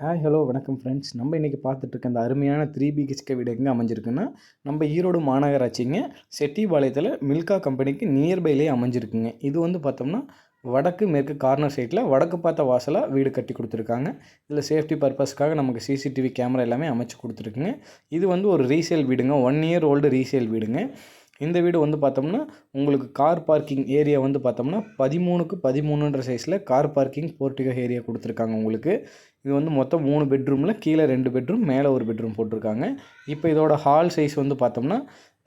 Hi hello வணக்கம் friends நம்ம இன்றைக்கி பார்த்துட்ருக்க இந்த அருமையான த்ரீ பிஹெச்கே வீடு எங்கே அமைஞ்சிருக்குன்னா நம்ம ஈரோடு மாநகராட்சிங்க செட்டிபாளையத்தில் மில்கா கம்பெனிக்கு நியர்பைலேயே அமைஞ்சிருக்குங்க. இது வந்து பார்த்தோம்னா வடக்கு மேற்கு கார்னர் சைட்டில் வடக்கு பார்த்த வாசலாக வீடு கட்டி கொடுத்துருக்காங்க. இதில் சேஃப்டி பர்பஸ்க்காக நமக்கு சிசிடிவி கேமரா எல்லாமே அமைச்சு கொடுத்துருக்குங்க. இது வந்து ஒரு ரீசேல் வீடுங்க ஒன் இயர் ஓல்டு ரீசேல் வீடுங்க. இந்த வீடு வந்து பார்த்தோம்னா உங்களுக்கு கார் பார்க்கிங் ஏரியா வந்து பார்த்தோம்னா பதிமூணுக்கு பதிமூணுன்ற சைஸில் கார் பார்க்கிங் போர்ட்டிகோ ஏரியா கொடுத்துருக்காங்க உங்களுக்கு. இது வந்து மொத்தம் மூணு பெட்ரூமில் கீழே ரெண்டு பெட்ரூம் மேலே ஒரு பெட்ரூம் போட்டிருக்காங்க. இப்போ இதோட ஹால் சைஸ் வந்து பார்த்தோம்னா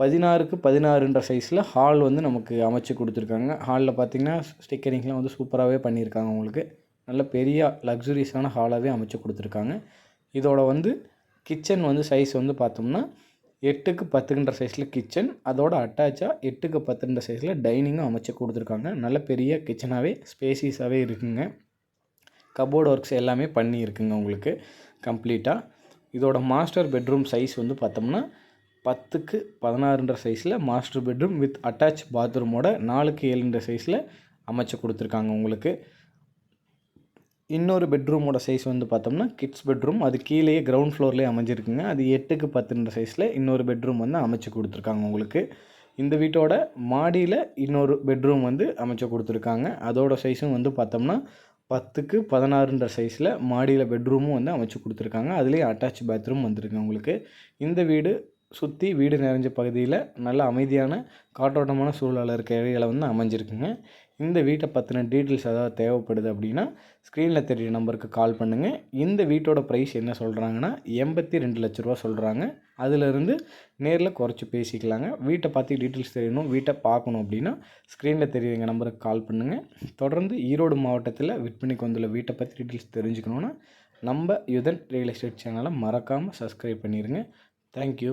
பதினாறுக்கு பதினாறுன்ற சைஸில் ஹால் வந்து நமக்கு அமைச்சு கொடுத்துருக்காங்க. ஹாலில் பார்த்தீங்கன்னா ஸ்டிக்கரிங்லாம் வந்து சூப்பராகவே பண்ணியிருக்காங்க உங்களுக்கு. நல்ல பெரிய லக்ஸுரியஸான ஹாலாகவே அமைச்சு கொடுத்துருக்காங்க. இதோட வந்து கிச்சன் வந்து சைஸ் வந்து பார்த்தோம்னா எட்டுக்கு பத்துன்ற சைஸில் கிச்சன் அதோட அட்டாச்சாக எட்டுக்கு பத்துன்ற சைஸில் டைனிங்கும் அமைச்சு கொடுத்துருக்காங்க. நல்ல பெரிய கிச்சனாகவே ஸ்பேசிஸாகவே இருக்குங்க. கபோர்டு ஒர்க்ஸ் எல்லாமே பண்ணியிருக்குங்க உங்களுக்கு கம்ப்ளீட்டாக இதோட மாஸ்டர் பெட்ரூம் சைஸ் வந்து பார்த்தோம்னா பத்துக்கு பதினாறுன்ற சைஸில் மாஸ்டர் பெட்ரூம் வித் அட்டாச் பாத்ரூமோட நாலுக்கு ஏழுன்ற சைஸில் அமைச்சு கொடுத்துருக்காங்க உங்களுக்கு. இன்னொரு பெட்ரூமோட சைஸ் வந்து பார்த்தோம்னா கிட்ஸ் பெட்ரூம் அது கீழேயே கிரவுண்ட் ஃப்ளோர்லேயே அமைஞ்சிருக்குங்க. அது எட்டுக்கு பத்துன்ற சைஸில் இன்னொரு பெட்ரூம் வந்து அமைச்சு கொடுத்துருக்காங்க உங்களுக்கு. இந்த வீட்டோட மாடியில் இன்னொரு பெட்ரூம் வந்து அமைச்சு கொடுத்துருக்காங்க. அதோட சைஸும் வந்து பார்த்தோம்னா பத்துக்கு பதினாறுன்ற சைஸில் மாடியில் பெட்ரூமும் வந்து அமைச்சு கொடுத்துருக்காங்க. அதுலேயும் அட்டாச் பாத்ரூம் வந்திருக்கு உங்களுக்கு. இந்த வீடு சுற்றி வீடு நிறைஞ்ச பகுதியில் நல்ல அமைதியான காற்றோட்டமான சூழலில் இருக்க ஏரியாவில் வந்து அமைஞ்சிருக்குங்க. இந்த வீட்டை பற்றின டீட்டெயில்ஸ் ஏதாவது தேவைப்படுது அப்படின்னா ஸ்க்ரீனில் தெரிய நம்பருக்கு கால் பண்ணுங்கள் இந்த வீட்டோட ப்ரைஸ் என்ன சொல்கிறாங்கன்னா எண்பத்தி ரெண்டு லட்ச ரூபா சொல்கிறாங்க அதிலிருந்து நேரில் குறைச்சி பேசிக்கலாங்க. வீட்டை பற்றி டீட்டெயில்ஸ் தெரியணும். வீட்டை பார்க்கணும் அப்படின்னா ஸ்க்ரீனில் தெரியுங்க நம்பருக்கு கால் பண்ணுங்கள் தொடர்ந்து ஈரோடு மாவட்டத்தில் விற்பனைக்கு வந்துள்ள வீட்டை பற்றி டீட்டெயில்ஸ் தெரிஞ்சுக்கணுன்னா நம்ம யுதன் ரியல் எஸ்டேட் சேனலை மறக்காமல் சப்ஸ்கிரைப் பண்ணிடுங்க தேங்க்யூ